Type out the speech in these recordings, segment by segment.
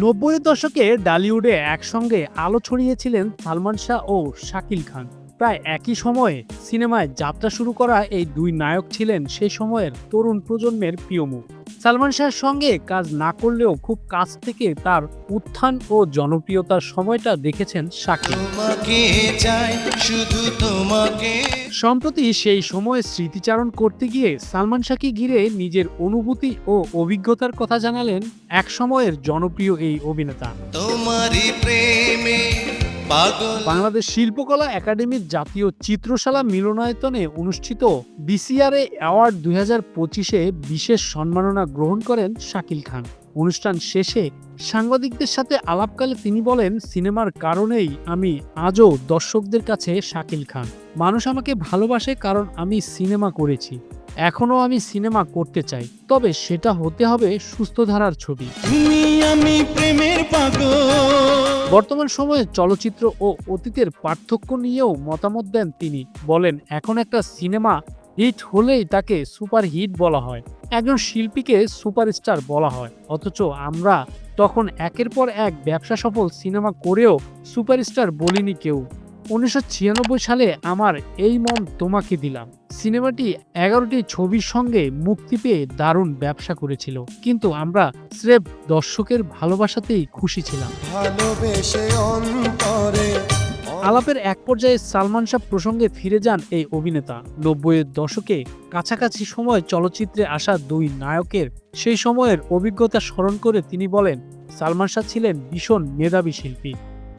নব্বইয়ের দশকে ডালিউডে একসঙ্গে আলো ছড়িয়েছিলেন সালমান শাহ ও শাকিল খান। প্রায় একই সময়ে সিনেমায় যাত্রা শুরু করা এই দুই নায়ক ছিলেন সেই সময়ের তরুণ প্রজন্মের প্রিয় মুখ। সালমান শাহের সঙ্গে কাজ না করলেও খুব কাছ থেকে তার উত্থান ও জনপ্রিয়তার সময়টা দেখেছেন তোমাকে। সম্প্রতি সেই সময়ে স্মৃতিচারণ করতে গিয়ে সালমান শাহকে ঘিরে নিজের অনুভূতি ও অভিজ্ঞতার কথা জানালেন এক সময়ের জনপ্রিয় এই অভিনেতা। তোমারই প্রেমে বাংলাদেশ শিল্পকলা একাডেমির জাতীয় চিত্রশালা মিলনায়তনে অনুষ্ঠিত বিসিআরএ অ্যাওয়ার্ড দুই হাজার পঁচিশে বিশেষ সম্মাননা গ্রহণ করেন শাকিল খান। অনুষ্ঠান শেষে সাংবাদিকদের সাথে আলাপকালে তিনি বলেন সিনেমার কারণেই আমি আজও দর্শকদের কাছে শাকিল খান। মানুষ আমাকে ভালোবাসে কারণ আমি সিনেমা করেছি। এখনও আমি সিনেমা করতে চাই। তবে সেটা হতে হবে সুস্থ ধারার ছবি আমি বর্তমান সময়ে চলচ্চিত্র ও অতীতের পার্থক্য নিয়েও মতামত দেন তিনি। বলেন, এখন একটা সিনেমা হিট হলেই তাকে সুপার হিট বলা হয়। একজন শিল্পীকে সুপারস্টার বলা হয়। অথচ আমরা তখন একের পর এক ব্যবসা সফল সিনেমা করেও সুপারস্টার বলিনি কেউ। উনিশশো ছিয়ানব্বই সালে আমার এই মন তোমাকে দিলাম। সিনেমাটি এগারোটি ছবির সঙ্গে মুক্তি পেয়ে দারুণ ব্যবসা করেছিল। কিন্তু আমরা স্রেফ দর্শকের ভালোবাসাতেই খুশি ছিলাম। আলাপের এক পর্যায়ে সালমান শাহ প্রসঙ্গে ফিরে যান এই অভিনেতা। নব্বইয়ের দশকে কাছাকাছি সময় চলচ্চিত্রে আসা দুই নায়কের সেই সময়ের অভিজ্ঞতা স্মরণ করে তিনি বলেন সালমান শাহ ছিলেন ভীষণ মেধাবী শিল্পী।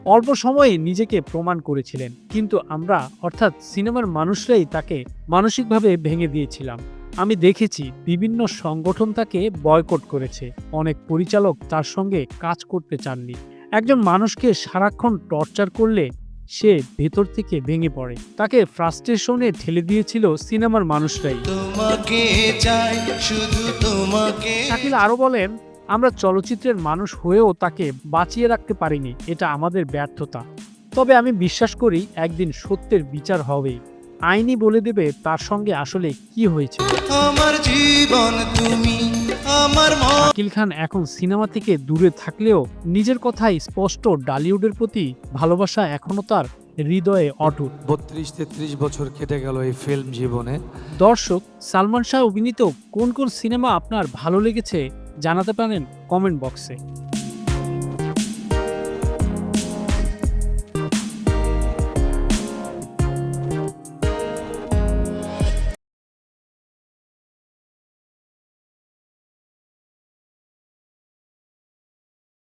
অল্প সময়ে নিজেকে প্রমাণ করেছিলেন। কিন্তু আমরা অর্থাৎ সিনেমার মানুষরাই তাকে মানসিকভাবে ভেঙে দিয়েছিলাম। আমি দেখেছি বিভিন্ন সংগঠন তাকে বয়কট করেছে। অনেক পরিচালক তার সঙ্গে কাজ করতে চাননি। একজন মানুষকে সারাক্ষণ টর্চার করলে সে ভেতর থেকে ভেঙে পড়ে। তাকে ফ্রাস্ট্রেশনে ঠেলে দিয়েছিল সিনেমার মানুষরাই। তোমাকে চাই শুধু তোমাকে। শাকিল আরও বলেন আমরা চলচ্চিত্রের মানুষ হয়েও তাকে বাঁচিয়ে রাখতে পারিনি এটা আমাদের ব্যর্থতা। তবে আমি বিশ্বাস করি একদিন সত্যের বিচার হবেই আইনি বলে দেবে তার সঙ্গে আসলে কি হয়েছে। আমার জীবন তুমি আমার মন। শাকিল খান এখন সিনেমা থেকে দূরে থাকলেও নিজের কথাই স্পষ্ট ডালিউডের প্রতি ভালোবাসা এখনও তার হৃদয়ে অটুট। বত্রিশ তেত্রিশ বছর কেটে গেল এই ফিল্ম জীবনে। দর্শক সালমান শাহ অভিনীত কোন কোন সিনেমা আপনার ভালো লেগেছে জানাতে পারেন কমেন্ট বক্সে।